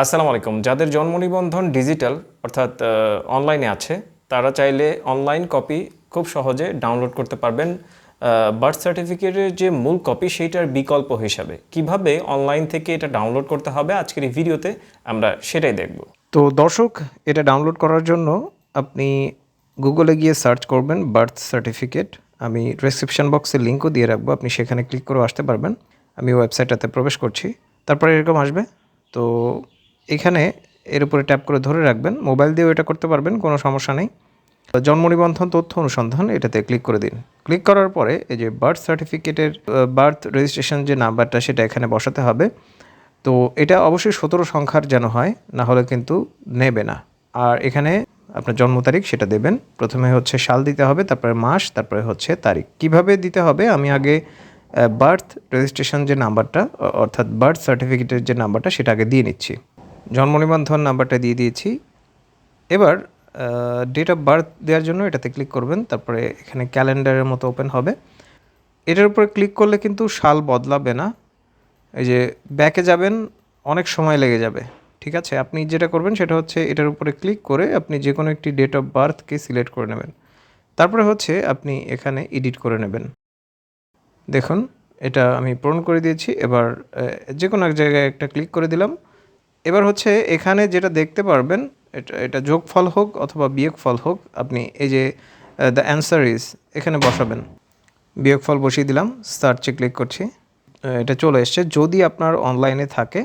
আসসালামু আলাইকুম। যাদের জন্ম নিবন্ধন ডিজিটাল অর্থাৎ অনলাইনে আছে, তারা চাইলে অনলাইন কপি খুব সহজে ডাউনলোড করতে পারবেন। বার্থ সার্টিফিকেটের যে মূল কপি সেইটার বিকল্প হিসাবে। কীভাবে অনলাইন থেকে এটা ডাউনলোড করতে হবে, আজকের এই ভিডিওতে আমরা সেটাই দেখব। তো দর্শক, এটা ডাউনলোড করার জন্য আপনি গুগলে গিয়ে সার্চ করবেন বার্থ সার্টিফিকেট আমি ডেসক্রিপশন বক্সে লিঙ্কও দিয়ে রাখব, আপনি সেখানে ক্লিক করে আসতে পারবেন। আমি ওয়েবসাইটটাতে প্রবেশ করছি। তারপরে এরকম আসবে। তো এখানে এর উপরে ট্যাপ করে ধরে রাখবেন। মোবাইল দিয়েও এটা করতে পারবেন, কোনো সমস্যা নেই। জন্ম নিবন্ধন, তথ্য অনুসন্ধান, এটাতে ক্লিক করে দিন। ক্লিক করার পরে এই যে বার্থ সার্টিফিকেটের বার্থ রেজিস্ট্রেশন যে নাম্বারটা, সেটা এখানে বসাতে হবে। তো এটা অবশ্যই সতেরো সংখ্যার যেন হয়, না হলে কিন্তু নেবে না। আর এখানে আপনার জন্ম তারিখ সেটা দেবেন। প্রথমে হচ্ছে সাল দিতে হবে, তারপরে মাস, তারপরে হচ্ছে তারিখ। কীভাবে দিতে হবে? আমি আগে বার্থ রেজিস্ট্রেশন যে নাম্বারটা অর্থাৎ বার্থ সার্টিফিকেটের যে নাম্বারটা, সেটা আগে দিয়ে নিচ্ছি। জন্ম নিবন্ধন নাম্বারটা দিয়ে দিয়েছি। এবার ডেট অফ বার্থ দেওয়ার জন্য এটাতে ক্লিক করবেন, তারপরে এখানে ক্যালেন্ডারের মতো ওপেন হবে। এটার উপরে ক্লিক করলে কিন্তু সাল বদলাবে না। এই যে ব্যাকে যাবেন, অনেক সময় লেগে যাবে, ঠিক আছে? আপনি যেটা করবেন সেটা হচ্ছে এটার উপরে ক্লিক করে আপনি যে কোনো একটি ডেট অফ বার্থকে সিলেক্ট করে নেবেন। তারপরে হচ্ছে আপনি এখানে এডিট করে নেবেন। দেখুন, এটা আমি পূরণ করে দিয়েছি। এবার যে কোনো এক জায়গায় একটা ক্লিক করে দিলাম। এবার হচ্ছে এখানে যেটা দেখতে পারবেন, এটা এটা যোগফল হোক অথবা বিয়োগফল হোক, আপনি এই যে দ্য অ্যান্সার ইজ এখানে বসাবেন। বিয়োগফল বসিয়ে দিলাম সার্চে ক্লিক করছি। এটা চলে এসছে। যদি আপনার অনলাইনে থাকে,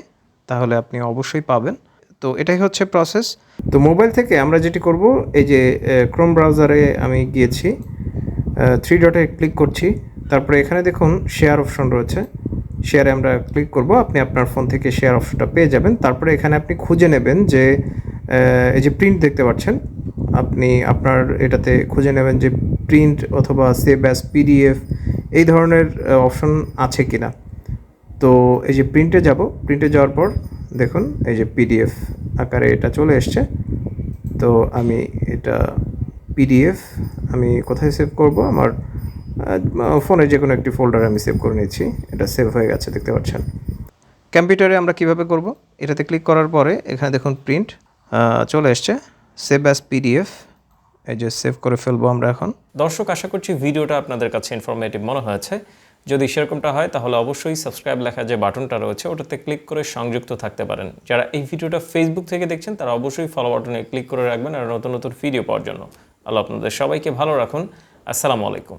তাহলে আপনি অবশ্যই পাবেন। তো এটাই হচ্ছে প্রসেস তো মোবাইল থেকে আমরা যেটি করব, এই যে ক্রোম ব্রাউজারে আমি গিয়েছি থ্রি ডটে ক্লিক করছি। তারপরে এখানে দেখুন শেয়ার অপশন রয়েছে। শেয়ারে আমরা ক্লিক করব। আপনি আপনার ফোন থেকে শেয়ার অপশনটা পেয়ে যাবেন। তারপরে এখানে আপনি খুঁজে নেবেন যে এই যে প্রিন্ট দেখতে পাচ্ছেন, আপনি আপনার এটাতে খুঁজে নেবেন যে প্রিন্ট অথবা সেভ অ্যাস পিডিএফ এই ধরনের অপশন আছে কি না তো এই যে প্রিন্টে যাব। প্রিন্টে যাওয়ার পর দেখুন, এই যে পিডিএফ আকারে এটা চলে এসছে। তো আমি এটা পিডিএফ আমি কোথায় সেভ করব? আমার ফোনে যে কোনো একটি ফোল্ডারে আমি সেভ করে নিচ্ছি। এটা সেভ হয়ে গেছে, দেখতে পাচ্ছেন? কম্পিউটারে আমরা কীভাবে করব? এটাতে ক্লিক করার পরে এখানে দেখুন প্রিন্ট চলে এসছে। সেভ অ্যাজ পিডিএফ এই যে সেভ করে ফেলব আমরা এখন। দর্শক, আশা করছি ভিডিওটা আপনাদের কাছে ইনফরমেটিভ মনে হয়েছে। যদি সেরকমটা হয়, তাহলে অবশ্যই সাবস্ক্রাইব লেখা যে বাটনটা রয়েছে, ওটাতে ক্লিক করে সংযুক্ত থাকতে পারেন। যারা এই ভিডিওটা ফেসবুক থেকে দেখছেন, তারা অবশ্যই ফলো বাটনে ক্লিক করে রাখবেন আর নতুন নতুন ভিডিও পাওয়ার জন্য। আল্লাহ আপনাদের সবাইকে ভালো রাখুন। আসসালামু আলাইকুম।